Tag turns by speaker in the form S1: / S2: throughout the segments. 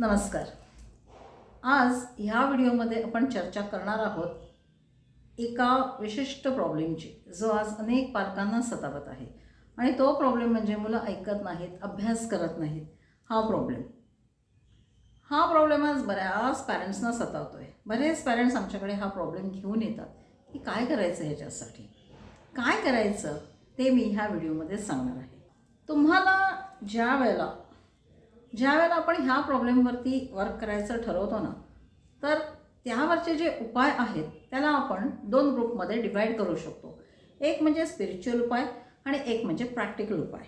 S1: नमस्कार. आज ह्या व्हिडिओमध्ये आपण चर्चा करणार आहोत एका विशिष्ट प्रॉब्लेमची जो आज अनेक पालकांना सतावत आहे. आणि तो प्रॉब्लेम म्हणजे मुलं ऐकत नाहीत अभ्यास करत नाहीत. हा प्रॉब्लेम हा प्रॉब्लेम आज बऱ्याच पॅरेंट्सना सतावतो आहे बरेच पॅरेंट्स आमच्याकडे हा प्रॉब्लेम घेऊन येतात. की काय करायचं ह्याच्यासाठी? काय करायचं? ते मी ह्या व्हिडिओमध्ये सांगणार आहे. तुम्हाला ज्या वेळेला ज्या वेळेला आपण ह्या प्रॉब्लेमवरती वर्क करायचं ठरवतो ना तर त्यावरचे जे उपाय आहेत त्याला आपण दोन ग्रुपमध्ये डिवाईड करू शकतो. एक म्हणजे स्पिरिच्युअल उपाय आणि एक म्हणजे प्रॅक्टिकल उपाय.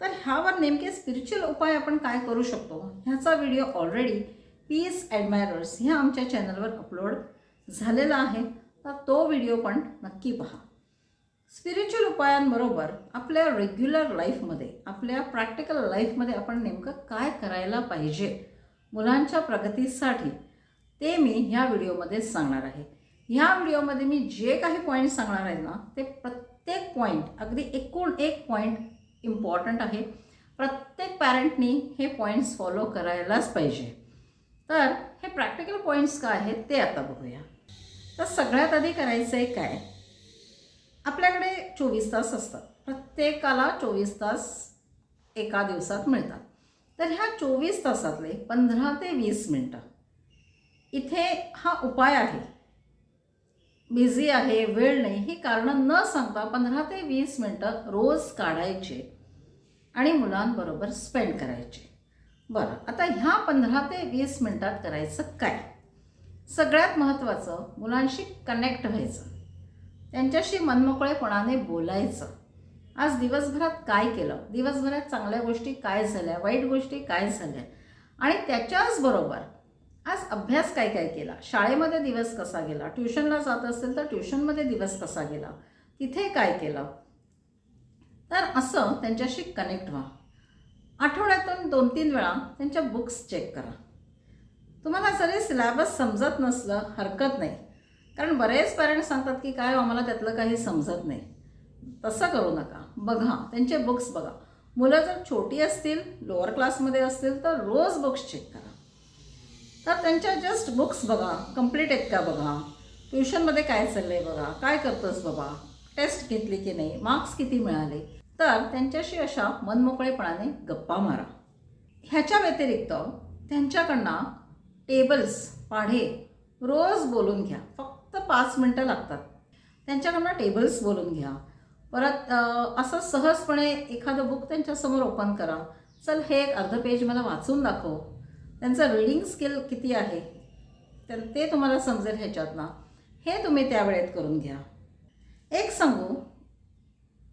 S1: तर ह्यावर नेमके स्पिरिच्युअल उपाय आपण काय करू शकतो ह्याचा व्हिडिओ ऑलरेडी पीस ॲडमायरर्स ह्या आमच्या चॅनलवर अपलोड झालेला आहे. तर तो व्हिडिओ पण नक्की पहा. स्पिरिच्युअल उपायांबरोबर आपल्या रेग्युलर लाईफमध्ये आपल्या प्रॅक्टिकल लाईफमध्ये आपण नेमकं काय करायला पाहिजे मुलांच्या प्रगतीसाठी ते मी ह्या व्हिडिओमध्ये सांगणार आहे. ह्या व्हिडिओमध्ये मी जे काही पॉईंट सांगणार आहे ना ते प्रत्येक पॉईंट अगदी एकूण एक पॉईंट इम्पॉर्टंट आहे. प्रत्येक पॅरेंटनी हे पॉईंट्स फॉलो करायलाच पाहिजे. तर हे प्रॅक्टिकल पॉईंट्स काय आहेत ते आता बघूया. तर सगळ्यात आधी करायचं आहे काय? आपल्याकडे चोवीस तास असतात. प्रत्येकाला चोवीस तास एका दिवसात मिळतात. तर ह्या चोवीस तासातले पंधरा ते वीस मिनटं. इथे हा उपाय आहे. बिझी आहे वेळ नाही ही कारणं न सांगता पंधरा ते वीस मिनटं रोज काढायचे आणि मुलांबरोबर स्पेंड करायचे. बरं आता ह्या पंधरा ते वीस मिनटात करायचं काय? सगळ्यात महत्त्वाचं मुलांशी कनेक्ट व्हायचं. त्यांच्याशी मनमोकळेपणाने बोलायचं? आज दिवसभरात काय केलं? दिवसभरात चांगल्या गोष्टी काय झाल्या? वाईट गोष्टी काय झाल्या? आणि त्याच्याच बरोबर आज अभ्यास काय काय केला? शाळेमध्ये दिवस कसा गेला? ट्युशनला जात असेल तर ट्युशनमध्ये दिवस कसा गेला? तिथे काय केलं? तर असं त्यांच्याशी कनेक्ट व्हा. आठवड्यातून दोन तीन वेळा त्यांच्या बुक्स चेक करा. तुम्हाला जरी सिलॅबस समजत नसलं हरकत नाही. कारण बरेच पॅरेंट्स सांगतात की काय हो, आम्हाला त्यातलं काही समजत नाही. तसं करू नका. बघा त्यांचे बुक्स बघा. मुलं जर छोटी असतील लोअर क्लासमध्ये असतील तर रोज बुक्स चेक करा. तर त्यांच्या जस्ट बुक्स बघा. कंप्लीट आहेत का बघा ट्युशनमध्ये काय चाललं आहे बघा. काय करतोस बाबा? टेस्ट घेतली की नाही? मार्क्स किती मिळाले? तर त्यांच्याशी अशा मनमोकळेपणाने गप्पा मारा. ह्याच्या व्यतिरिक्त त्यांच्याकडनं टेबल्स पाढे रोज बोलून घ्या. फक्त पाच मिनटं लागतात. त्यांच्याकडनं टेबल्स बोलून घ्या. परत असं सहजपणे एखादं बुक त्यांच्यासमोर ओपन करा. चल हे एक अर्ध पेज मला वाचून दाखव. त्यांचं रीडिंग स्किल किती आहे? तर ते तुम्हाला समजेल ह्याच्यातनं. हे तुम्ही त्यावेळेत करून घ्या. एक सांगू.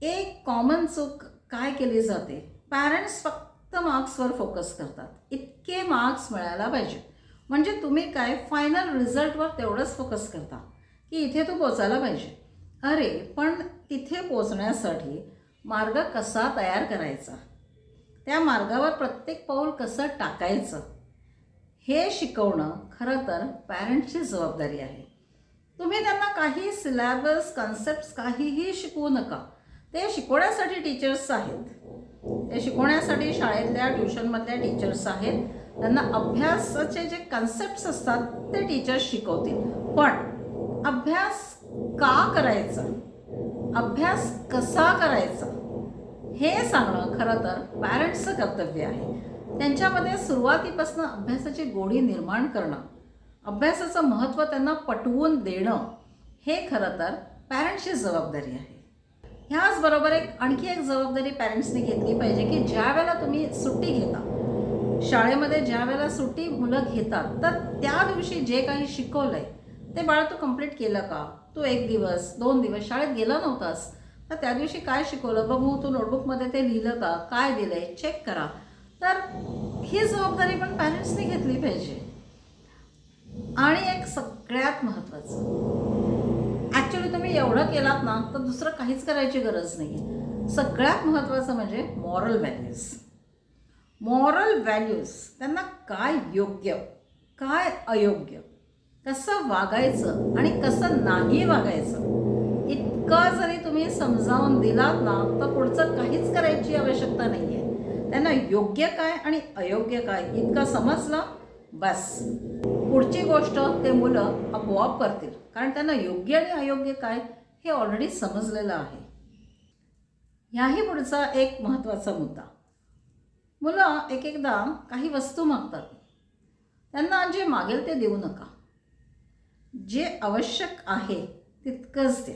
S1: एक कॉमन चूक काय केली जाते? पॅरेंट्स फक्त मार्क्सवर फोकस करतात. इतके मार्क्स मिळायला पाहिजे. म्हणजे तुम्ही काय फायनल रिझल्टवर तेवढंच फोकस करता की इथे तू पोचायला पाहिजे. अरे पण तिथे पोचण्यासाठी मार्ग कसा तयार करायचा? त्या मार्गावर प्रत्येक पाऊल कसं टाकायचं? हे शिकवणं खरं तर पॅरेंट्सची जबाबदारी आहे. तुम्ही त्यांना काही सिलॅबस कन्सेप्ट्स काहीही शिकवू नका. ते शिकवण्यासाठी टीचर्स आहेत. ते शिकवण्यासाठी शाळेतल्या ट्युशनमधल्या टीचर्स आहेत. त्यांना अभ्यासाचे जे कन्सेप्ट्स असतात ते टीचर्स शिकवतील. पण अभ्यास का करायचा? अभ्यास कसा करायचा? हे सांगणं खरं तर पॅरेंट्सचं कर्तव्य आहे. त्यांच्यामध्ये सुरुवातीपासून अभ्यासाची गोडी निर्माण करणं अभ्यासाचं महत्त्व त्यांना पटवून देणं हे खरं तर पॅरेंट्सची जबाबदारी आहे. ह्याचबरोबर एक आणखी एक जबाबदारी पॅरेंट्सने घेतली पाहिजे की ज्या वेळेला तुम्ही सुट्टी घेता शाळेमध्ये ज्या वेळेला सुट्टी मुलं घेतात तर त्या दिवशी जे काही शिकवलं आहे ते बाळा तू कंप्लीट केलं का? तू एक दिवस दोन दिवस शाळेत गेला नव्हतास तर त्या दिवशी काय शिकवलं? बघू तू नोटबुकमध्ये ते लिहिलं का? काय दिलं आहे चेक करा. तर ही जबाबदारी पण पॅरेंट्सने घेतली पाहिजे. आणि एक सगळ्यात महत्त्वाचं ॲक्च्युली तुम्ही एवढं केलात ना तर दुसरं काहीच करायची गरज नाही आहे सगळ्यात महत्त्वाचं म्हणजे मॉरल व्हॅल्यूज मॉरल व्हॅल्यूज त्यांना काय योग्य काय अयोग्य? कसं वागायचं आणि कसं नाही वागायचं? इतकं जरी तुम्ही समजावून दिलात ना तर पुढचं काहीच करायची आवश्यकता नाही आहे त्यांना योग्य काय आणि अयोग्य काय इतकं समजलं? बस. पुढची गोष्ट ते मुलं आपोआप करतील. कारण त्यांना योग्य आणि अयोग्य काय हे ऑलरेडी समजलेलं आहे. ह्याही पुढचा एक महत्त्वाचा मुद्दा. मुलं एक एकदा काही वस्तू मागतात. त्यांना जे मागेल ते देऊ नका. जे आवश्यक आहे तितकंच द्या.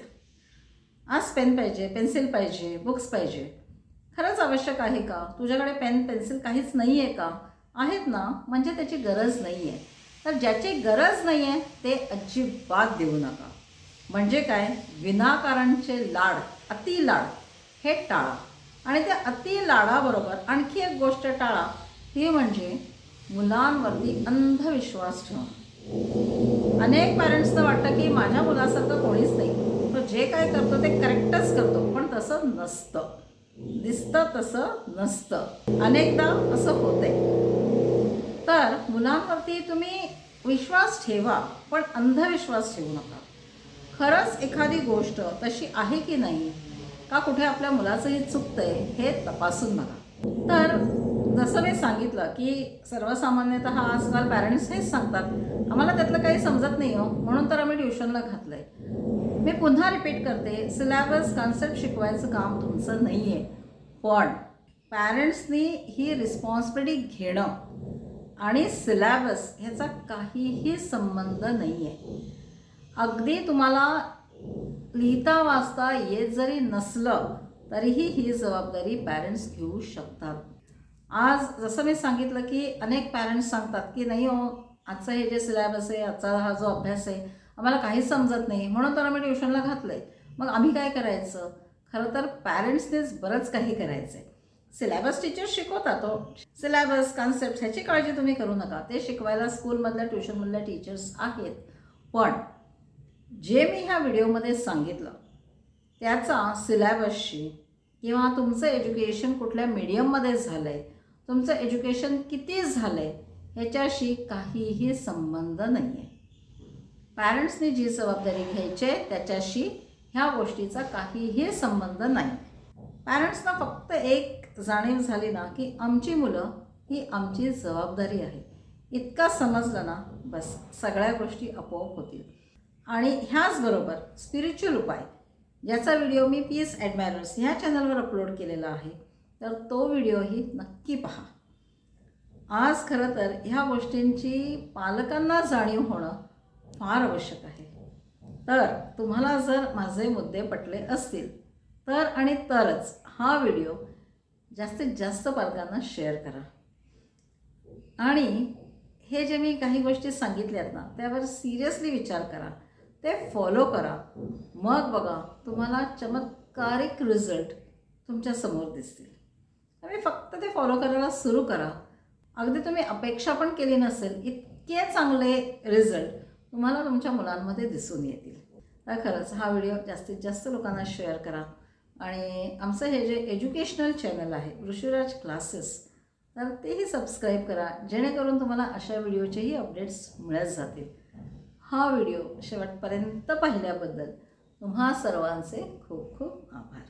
S1: आज पेन पाहिजे पेन्सिल पाहिजे बुक्स पाहिजे. खरंच आवश्यक आहे का? तुझ्याकडे पेन पेन्सिल काहीच नाही आहे का? आहेत ना? म्हणजे त्याची गरज नाही आहे तर ज्याची गरज नाही आहे ते अजिबात देऊ नका. म्हणजे काय? विनाकारणचे लाड अति लाड हे टाळा. आणि त्या अति लाडाबरोबर आणखी एक गोष्ट टाळा ती म्हणजे मुलांवरती अंधविश्वास ठेवणं. अनेक पॅरेंट्सना वाटतं की माझ्या मुलासारखं कोणीच नाही. तो जे काय करतो ते करेक्टच करतो पण तसं नसतं. दिसतं तसं नसतं. अनेकदा असं होतंय. तर मुलांवरती तुम्ही विश्वास ठेवा पण अंधविश्वास ठेवू नका. खरंच एखादी गोष्ट तशी आहे की नाही का कुठे आपल्या मुलाचंही चुकतंय हे तपासून बघा. तर जसं मी सांगितलं की सर्वसामान्यतः आजकाल पॅरेंट्स हेच सांगतात आम्हाला त्यातलं काही समजत नाही हो म्हणून तर आम्ही ट्युशनला घातलं आहे मी पुन्हा रिपीट करते सिलॅबस कॉन्सेप्ट शिकवायचं काम तुमचं नाही आहे पण पॅरेंट्सनी ही रिस्पॉन्सिबिलिटी घेणं आणि सिलॅबस ह्याचा काहीही संबंध नाही आहे अगदी तुम्हाला लिहिता वाचता येत जरी नसलं तरीही ही जबाबदारी पॅरेंट्स घेऊ शकतात. आज जसं मी सांगितलं की अनेक पॅरेंट्स सांगतात की नाही हो आजचं हे जे सिलॅबस आहे आजचा हा जो अभ्यास आहे आम्हाला काहीच समजत नाही. म्हणून तर आम्ही ट्युशनला घातलं आहे मग आम्ही काय करायचं? खरं तर पॅरेंट्सनेच बरंच काही करायचं आहे सिलॅबस टीचर शिकवतात तो सिलॅबस कॉन्सेप्ट ह्याची काळजी तुम्ही करू नका. ते शिकवायला स्कूलमधल्या ट्युशनमधल्या टीचर्स आहेत. पण जे मी ह्या व्हिडिओमध्ये सांगितलं त्याचा सिलॅबसशी किंवा तुमचं एज्युकेशन कुठल्या मीडियममध्ये झालं आहे तुमचं एज्युकेशन किती झालं आहे ह्याच्याशी काहीही संबंध नाही आहे पॅरेंट्सनी जी जबाबदारी घ्यायची आहे त्याच्याशी ह्या गोष्टीचा काहीही संबंध नाही. पॅरेंट्सना फक्त एक जाणीव झाली ना की आमची मुलं ही आमची जबाबदारी आहे. इतका समजलं ना बस सगळ्या गोष्टी आपोआप होतील. आणि ह्याचबरोबर स्पिरिच्युअल उपाय. याचा व्हिडिओ मी पीस ॲडमायरर्स ह्या चॅनलवर अपलोड केलेला आहे. तर तो व्हिडिओही नक्की पहा. आज खरं तर ह्या गोष्टींची पालकांना जाणीव होणं फार आवश्यक आहे. तर तुम्हाला जर माझे मुद्दे पटले असतील तर आणि तरच हा व्हिडिओ जास्तीत जास्त पालकांना शेअर करा. आणि हे जे मी काही गोष्टी सांगितल्यात ना त्यावर सिरियसली विचार करा. ते फॉलो करा. मग बघा तुम्हाला चमत्कारिक रिझल्ट तुमच्यासमोर दिसतील. तुम्ही फक्त ते फॉलो करायला सुरू करा. अगदी तुम्ही अपेक्षा पण केली नसेल इतके चांगले रिझल्ट तुम्हाला तुमच्या मुलांमध्ये दिसून येतील. तर खरंच हा व्हिडिओ जास्तीत जास्त लोकांना शेअर करा. आणि आमचं हे जे एज्युकेशनल चॅनल आहे ऋषीराज क्लासेस तर तेही सबस्क्राईब करा. जेणेकरून तुम्हाला अशा व्हिडिओचेही अपडेट्स मिळत जातील. हा व्हिडिओ शेवटपर्यंत पाहिल्याबद्दल तुम्हा सर्वांचे खूप खूप आभार.